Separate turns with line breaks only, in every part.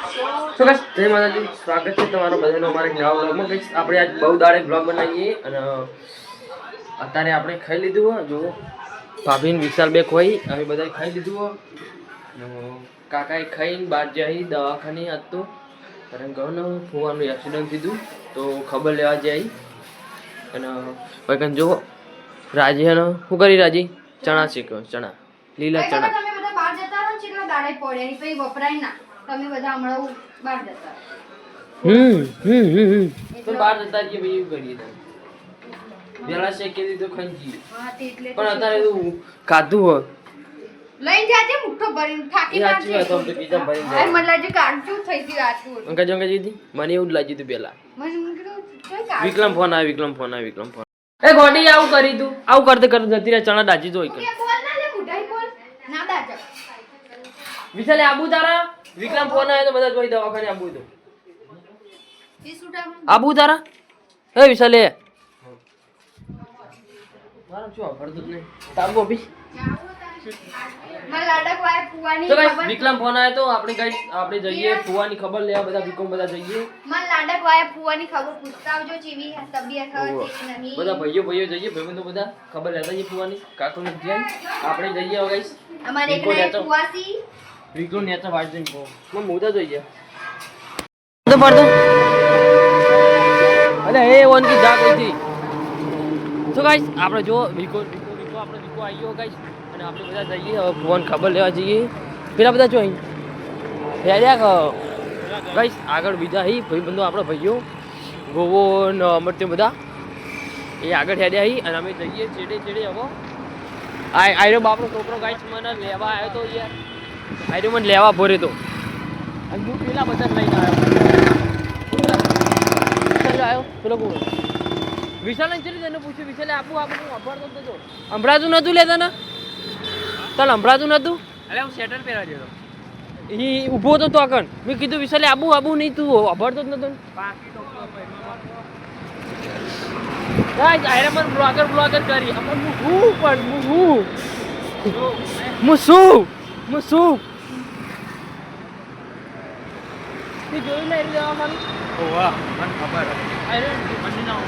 તો બસ જય માતાજી. સ્વાગત છે તમારો બધાનો અમારે નવા બ્લોગમાં guys, આપણે આજ બહુ દાડે બ્લોગ બનાવીએ અને અત્યારે આપણે ખાઈ લીધું હોય જો ભાભી વિશાલ બે ખોઈ અમે બધાએ ખાઈ લીધું હોય કાકાએ ખાઈને બહાર જઈ દવાખાને હતું. કારણ કે ને ફુવાનું એક્સિડન્ટ થયું તો ખબર લેવા જઈ. અને પછી જો રાજી હે શું કરી રાજી? ચણા શીખ્યો ચણા. લીલા ચણા
તમે બધા બહાર જતા રહો કેટલા દાડે પડે પછી વપરાય ના. તમે બધા હમણાં બહાર જતા.
હમ હમ હમ તો બહાર જતા ભાઈ એવું કરીએ પેલા શેકી દીધું
એટલે
પણ અત્યારે એવું ખાધું હોય.
લઈ જાજે મુઠ્ઠો ભરીને થાકી
સાચી વાત તો બીજા ભરીને જાય.
મને લાગે કાંચું થઈ ગયું આટલું
અંકા જંકા જીધી મને એવું જ લાગ્યું તું પેલા. વિક્રમ ફોન આવી વિક્રમ ફોન આવી વિક્રમ ફોન એ ગોડી આવું કરી તું. આવું કરતે કરતે જતી રહે ચણા દાજી જોઈ કર
કે બોલ ના લે મુઠાઈ બોલ. ના દાજો.
વિશાલે આબુ તારા? વિક્રમ ફોન આવે તો બધા જોઈ દવાખાને આબુ તો
એ.
આબુ તારા? એ વિશાલે. મારા શું આવડતું નહીં. તાબુ બી
મારા
તો વિક્રમ ફોન આવે તો આપણે guys આપણે જઈએ ફુવાની ખબર લેવા બધા વિક્રમ બધા જઈએ.
મારા લાડક વાય ફુવાની ખબર પૂછતા આવજો ચેવી તબિયત કેવી નહીં
બધા ભાઈઓ ભાઈઓ જઈએ ભાઈબંધો બધા. ખબર લેતા જઈએ ફુવાની. કાકો ને આપણે જઈએ
અમારે એક. ફુવાસી.
વિક્રમ નેતા વાટ કો કહો મોદા જોઈએ તો પડતો અલે એ ઓન કી જા હતી તો ગાઈસ આપણે જો વિકો વિકો વિકો આપણે વિકો આવી ગયો ગાઈસ અને આપણે બધા જઈએ હવે ફોન ખબર લેવા જઈએ. પેલા બધા જો અહીં હેડ્યા ગાઈસ આગળ બીજા હી ભાઈ બંધો આપણા ભાઈઓ. ગોવો ને અમર તે બધા. એ આગળ હેડ્યા હી અને અમે જઈએ ચેડે ચેડે હવે આ આયરો બાપનો છોકરો ગાઈસ મને લેવા આવ્યો તો યાર. આયરો મને લેવા ભોરે તો. અને હું પેલા બધા લઈને આવ્યો. આવ્યો. પેલો કોણ? વિશાલ ને ચલી તને પૂછ્યું? વિશાલે આપું આપું જ નતો. સંભળાતું નતું લેતા ને તને સંભળાતું નતું?
અરે હું સેટર પહેરા જતો
એ ઊભો હતો તો આગળ. મેં કીધું વિશાલે આબુ આબુ નહીં તું અભરતો જ નતો.
બાકી તો
ગાઈસ આયરે મને બ્લોગર બ્લોગર કરી. હું હું પણ હું હું હું શું? હું શું? તે જોયું ને એરી દવાખાનું
ઓવા મને ખબર મને ના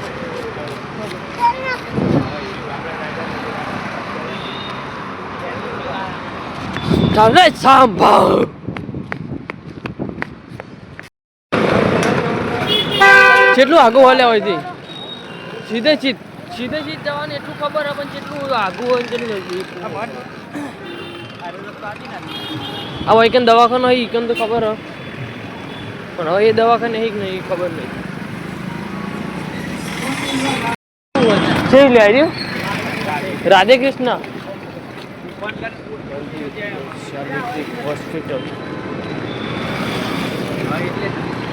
ચાલે સાંભળ. કેટલું આગું હાલ્યા હોય તે? સીધે સીધ સીધે સીધ જવાનું એટલું ખબર હે પણ કેટલું આગું હોય ને કેટલું આ વૈકન દવાખાનો હોય ઈકન તો ખબર હ. પણ હવે એ દવાખાને હે કે નહીં ખબર નહીં. છે લે આવ્યું રાધે કૃષ્ણ હોસ્પિટલ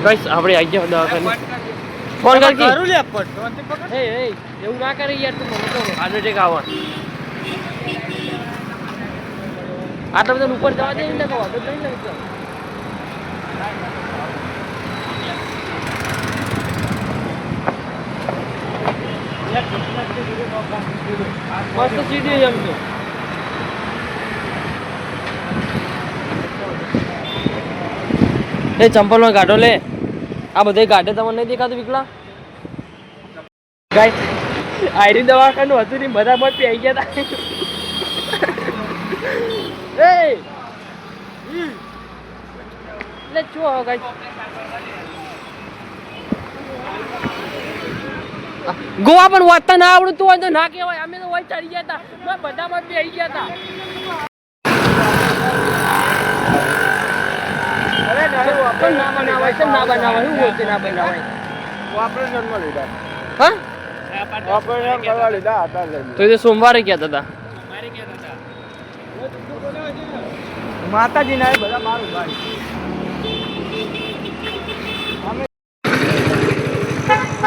ગાઈસ આપણે આવી ગયા દવાખાને. ફોન કર કે.
કરું લે
એ એ એવું ના કરે યાર તું મને તો હાર્ટ એટેક આવવા આટલા બધા ઉપર જવા દે એટલે કહો તો નહીં ચંપલમાં ગાઢો લે. આ બધે ગાઢે તમને નહીં દેખાતું વિકલા? ગાય આયરી દવાખાનું હતું ને, બધા મત પી ગયા હતા. એ એટલે ચો ગાય ગોવા પણ વાંચતા ના આવડતું હોય તો ના કહેવાય. અમે તો હોય ચડી ગયા હતા. મેં બધા મત પી ગયા હતા. ના બનાવાય કેમ ના બનાવાય. શું બોલते ના બનાવાય?
ઓપરેશનમાં લીધા.
હા?
ઓપરેશન કરવા લીધા હતા
તો સોમવારે કહેતા હતા
મારી કે હતા માતાજીના એ બધા મારું ભાઈ.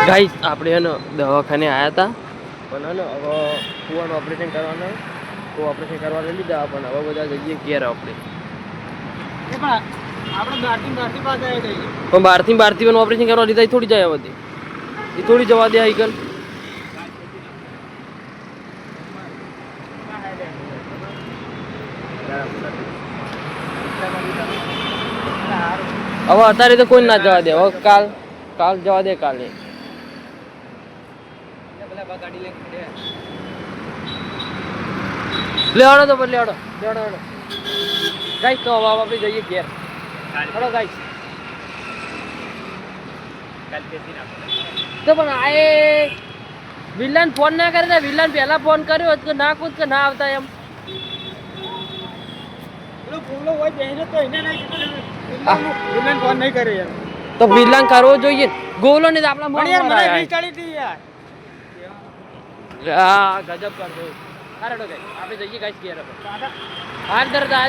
ગાઈસ આપણે હે ને દવાખાને આવ્યા હતા પણ હે હવે ફુવાનું ઓપરેશન કરવાનું. તો ઓપરેશન કરવા લઈ લીધા પણ હવે બધા જઈએ ઘેર આપણે. પણ બહારથી બહારથી પણ ઓપરેશન કરવા લીધા એ થોડી જાય હવે એ થોડી જવા દે આઈકન હવે અત્યારે તો કોઈ ના જવા દે. હવે કાલ કાલ જવા દે કાલે. લેવાડો તો લેવાડો લેવાડો ગાઈસ, તો હવે આપણે જઈએ ઘેર. હેડો ગાઈસ. તો પણ આ વિલન ફોન ના કરે ને, વિલન પહેલા ફોન કર્યો કે ના કૂદ કે ના આવતા એમ
પેલો ફૂલો હોય બેહીને તો. વિલન ફોન નહીં કરે યાર.
તો વિલન કરવો જોઈએ. ગોલો ને આપણા
પણ યાર મને. વીજ હતી યાર.
આ ગજબ કર દો અરે ડો ગાઈસ આપણે જઈએ ગાઈસ ઘેર હવે. હાર દર્દ આ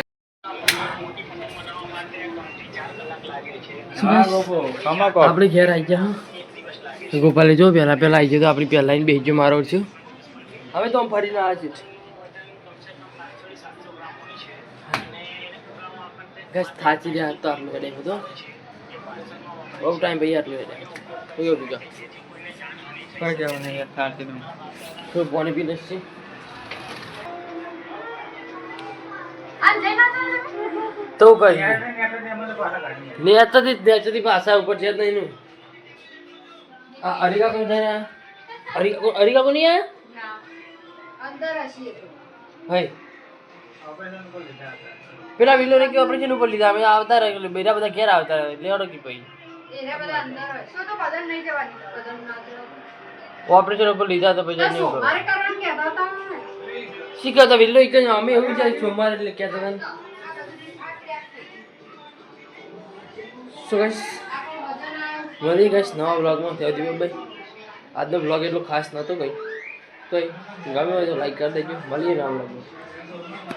આપણે ઘેર આવી ગયા ગોપાલે જો પહેલા પહેલા આવી જાય તો આપણી પહેલા આવીને બેસજો મારો છું. હવે તો આમ ફરીને આવે છે. બસ થાચી ગયા તો આટલું હેડે બધું. બહુ ટાઈમ ભાઈ આટલું હેડે કયો બીજો?
કઈ કહેવું નહીં યાર થાચી દઉં
કોઈ પાણી પી લેશે? તો કઈ? નેચરથી નેચરથી પાસા ઉપર છે જ નહીં નું આ અરિકા કોણ છે અરિકા અરિકા કોણ નહીં આયા
અંદર હશે કોણ લીધા
ભાઈ. પેલા વિલો ને કે ઓપરેશન ઉપર લીધા અમે આવતા રહે બેરા બધા ઘેર આવતા રહે લેવડો કે
જવાનું.
ઓપરેશન ઉપર લીધા તો પછી નહીં ઉપર. શીખ્યો તો વિલો એક અમે એવું વિચાર સોમવાર એટલે કહેતા હતા કહીશ?
આપણું
મળી ગઈશ નવા બ્લોગમાં થયો દીપકભાઈ આજનો બ્લોગ એટલો ખાસ નહોતો કઈ. તો ગમે હોય તો લાઈક કરી દેજો. મળીએ નવા બ્લોગમાં